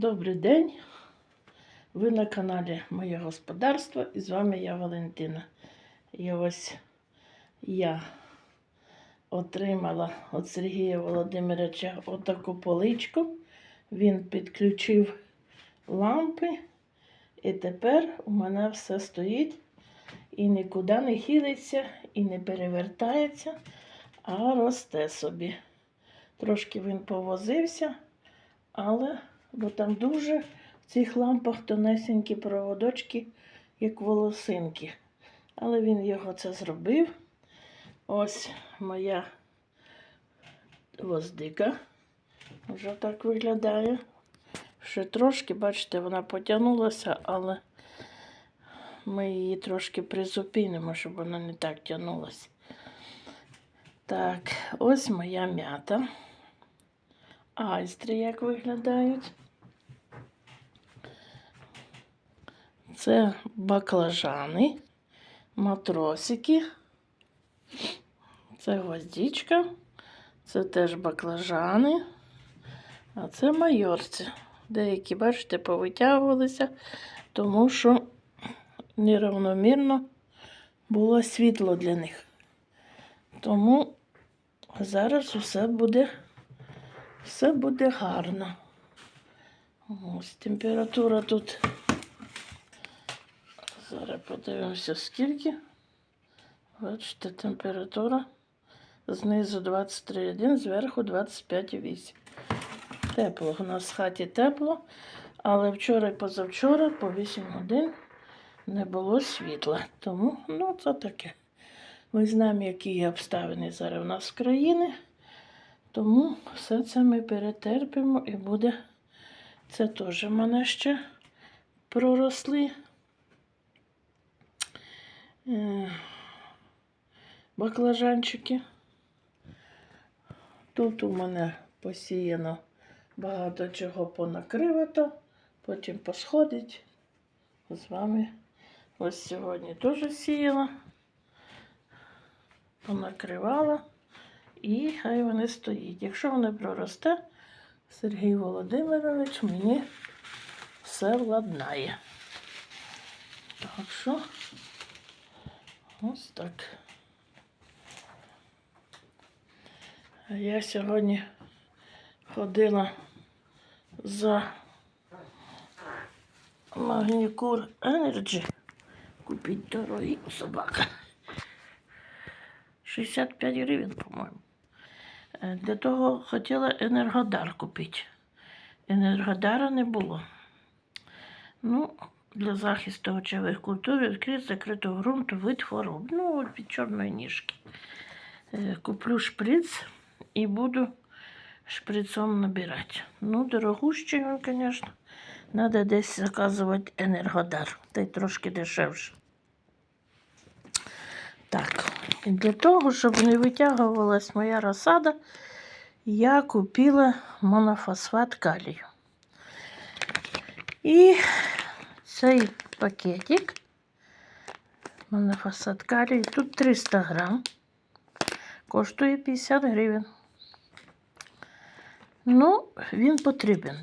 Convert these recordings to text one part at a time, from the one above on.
Добрий день. Ви на каналі Моє Господарство і з вами я Валентина. І ось я отримала від Сергія Володимировича отаку поличку. Він підключив лампи, і тепер у мене все стоїть і нікуди не хилиться, і не перевертається, а росте собі. Трошки він повозився, але бо там дуже в цих лампах тонесенькі проводочки, як волосинки. Але він його це зробив. Ось моя гвоздика. Вже так виглядає. Ще трошки, бачите, вона потягнулася, але ми її трошки призупинимо, щоб вона не так тягнулася. Так, ось моя м'ята. Айстри як виглядають. Це баклажани, матросики. Це гвоздичка. Це теж баклажани. А це майорці. Деякі, бачите, повитягувалися, тому що нерівномірно було світло для них. Тому зараз все буде, все буде гарно. Ось температура тут. Зараз подивимося, скільки. Бачите, температура знизу 23,1, зверху 25,8. Тепло. У нас в хаті тепло, але вчора і позавчора по 8 годин не було світла. Тому, ну, це таке. Ми знаємо, які є обставини зараз у нас в країні. Тому все це ми перетерпимо і буде. Це теж в мене ще проросли. Баклажанчики. Тут у мене посіяно багато чого понакривато, потім посходить. З вами ось сьогодні теж сіяла, понакривала і хай вони стоїть. Якщо вони проросте, Сергій Володимирович мені все владнає. Так що ось так. А я сьогодні ходила за Магнікур Energy. Купить дорогі собака. 65 гривень, по-моєму. Е, Для того хотіла Енергодар купити. Енергодара не було. Ну, для захисту очевих культур відкрит закритого ґрунту вид хвороб. Ну, от від чорної ніжки. Е, Куплю шприц і буду шприцом набирати. Ну, дорогущий він, звісно. Треба десь заказувати енергодар. Та й трошки дешевше. Так, для того, щоб не витягувалась моя розсада, я купила монофосфат калію. І цей пакетик монофосфат калію, тут 300 грам, коштує 50 гривень. Ну, він потрібен.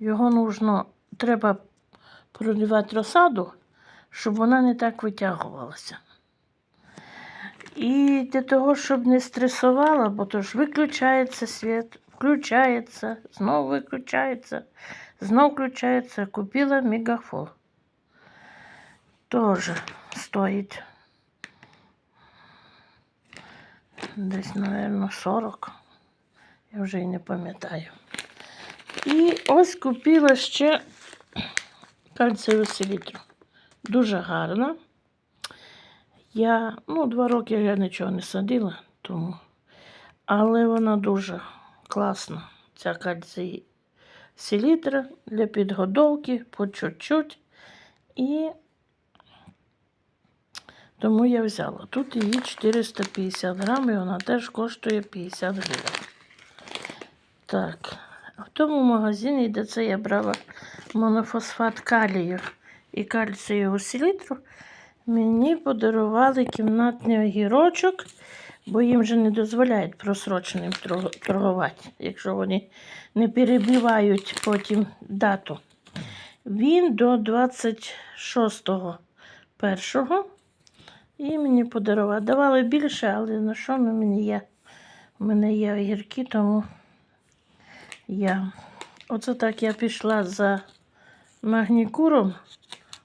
Його нужно, треба проливати розсаду, щоб вона не так витягувалася. І для того, щоб не стресувала, бо то ж виключається світ, включається, знову виключається, знову включається. Купила мегафон. Тоже стоїть десь, мабуть, 40. Я вже і не пам'ятаю. І ось купила ще кальцієву селітру. Дуже гарна. Я, ну, два роки я нічого не садила, тому. Але вона дуже класна. Ця кальцій селітра для підгодовки по чуть-чуть. І тому я взяла. Тут її 450 грам, і вона теж коштує 50 гривень. Так, в тому магазині, де це я брала монофосфат калію і кальцієву селітру, мені подарували кімнатний огірочок бо їм же не дозволяють просроченим торгувати, якщо вони не перебивають потім дату. Він до 26-го першого і мені подарував. Давали більше, але на що мені є? У мене є огірки, тому я. Оце так я пішла за магнікуром.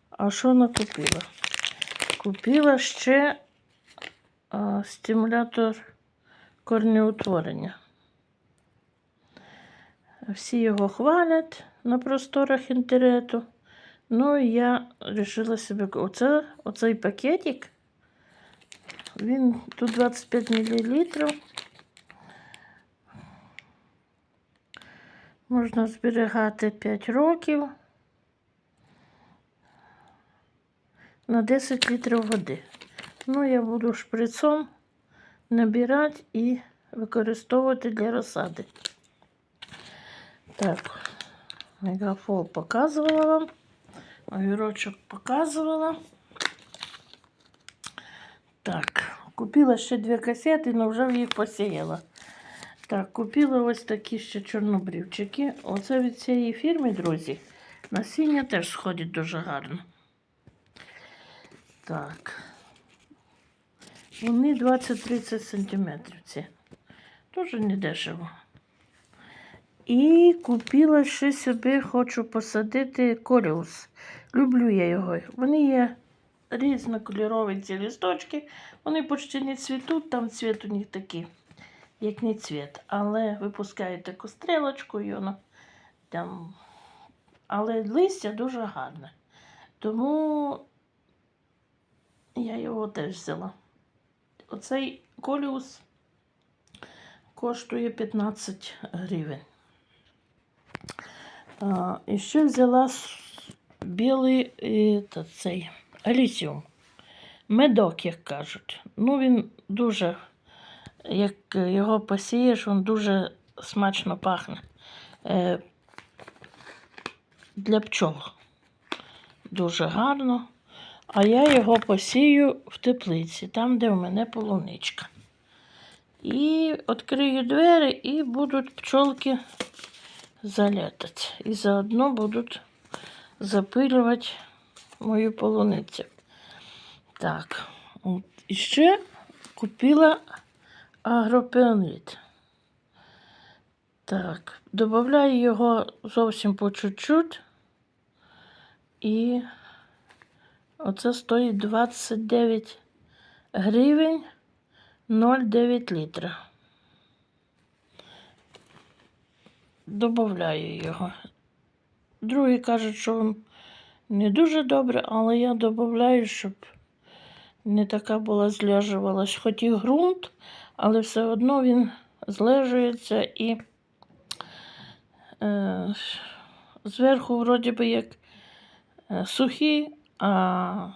А що накупила? Купила ще а, стимулятор корнеутворення. Всі його хвалять на просторах інтернету. Ну, я вирішила собі. Оце, оцей пакетик. Він тут 25 мл. Можна зберігати 5 років на 10 літрів води. Ну, я буду шприцом набирати і використовувати для розсади. Так, мегафол показувала вам. Огірочок показувала. Так, купила ще дві касети, але вже їх посіяла. Так, купила ось такі ще чорнобрівчики. Оце від цієї фірми, друзі. Насіння теж сходить дуже гарно. Так. Вони 20-30 сантиметрів ці. Дуже недешево. І купила ще собі, хочу посадити коліус. Люблю я його. Вони є різнокольорові ці лісточки. Вони почти не цвітуть, там цвіт у них такий, як не цвіт. Але випускають таку стрілочку і воно там. Але листя дуже гарне. Тому я його теж взяла. Оцей коліус коштує 15 гривень. А, і ще взяла білий е, цей алісіум. Медок, як кажуть. Ну, він дуже, як його посієш, він дуже смачно пахне. Е, для пчол. Дуже гарно. А я його посію в теплиці, там, де в мене полуничка. І відкрию двері, і будуть пчолки залятати. І заодно будуть запилювати мою полуницю. Так, от. і ще купила агропеонит. Так, додаю його зовсім по чуть-чуть. І оце стоїть 29 гривень 0,9 літра. Добавляю його. Другі кажуть, що він не дуже добре, але я додаю, щоб не така була зляжувалась. Хоч і ґрунт, але все одно він злежується і е, зверху, вроді би, як е, сухий, а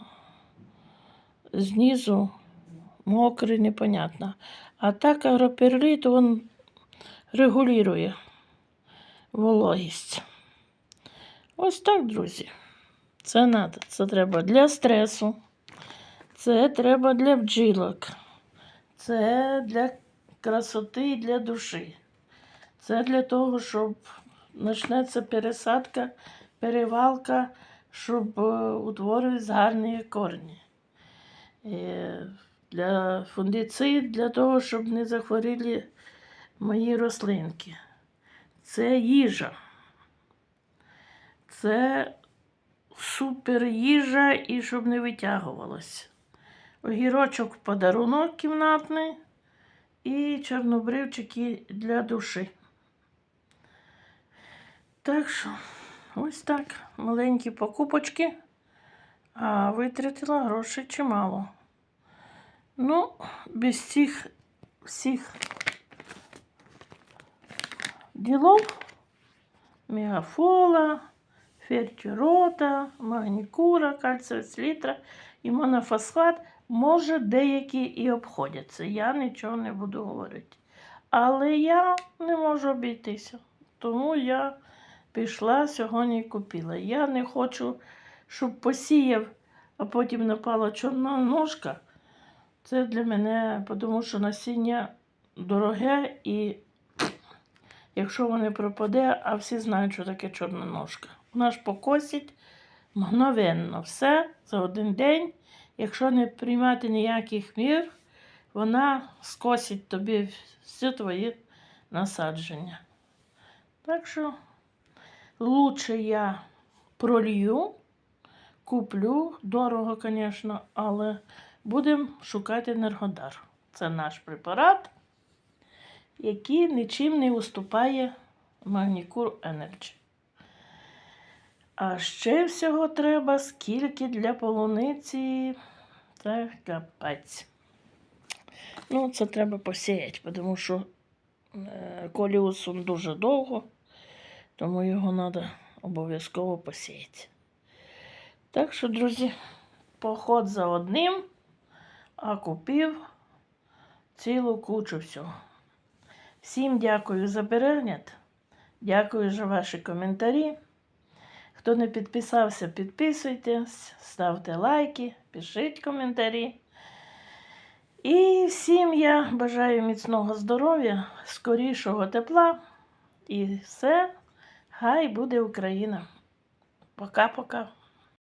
знизу мокрий, непонятно. А так агроперліт він регулює вологість. Ось так, друзі. Це надо. Це треба для стресу. Це треба для бджілок. Це для красоти і для душі. Це для того, щоб почнеться пересадка, перевалка, щоб е, утворились гарні корні. Е, Для фундицид, для того, щоб не захворіли мої рослинки. Це їжа. Це супер їжа і щоб не витягувалось. Огірочок в подарунок кімнатний і чорнобривчики для душі. Так що, ось так, маленькі покупочки, а витратила грошей чимало. Ну, без цих всіх ділов мегафола, фертюрота, магнікура, кальцевий селітра і монофосфат, може, деякі і обходяться. Я нічого не буду говорити. Але я не можу обійтися. Тому я пішла сьогодні і купила. Я не хочу, щоб посіяв, а потім напала чорна ножка. Це для мене, тому що насіння дороге і якщо воно пропаде, а всі знають, що таке чорна ножка. Ж покосить мгновенно все за один день. Якщо не приймати ніяких мір, вона скосить тобі всі твої насадження. Так що лучше я пролью, куплю, дорого, звісно, але будемо шукати енергодар. Це наш препарат, який нічим не уступає Магнікур Energy. А ще всього треба скільки для полуниці. Це капець. Ну, це треба посіяти, тому що е, коліус дуже довго, тому його треба обов'язково посіяти. Так що, друзі, поход за одним, а купив цілу кучу всього. Всім дякую за перегляд. Дякую за ваші коментарі. Хто не підписався, підписуйтесь, ставте лайки, пишіть коментарі. І всім я бажаю міцного здоров'я, скорішого тепла. І все. Хай буде Україна. Пока-пока.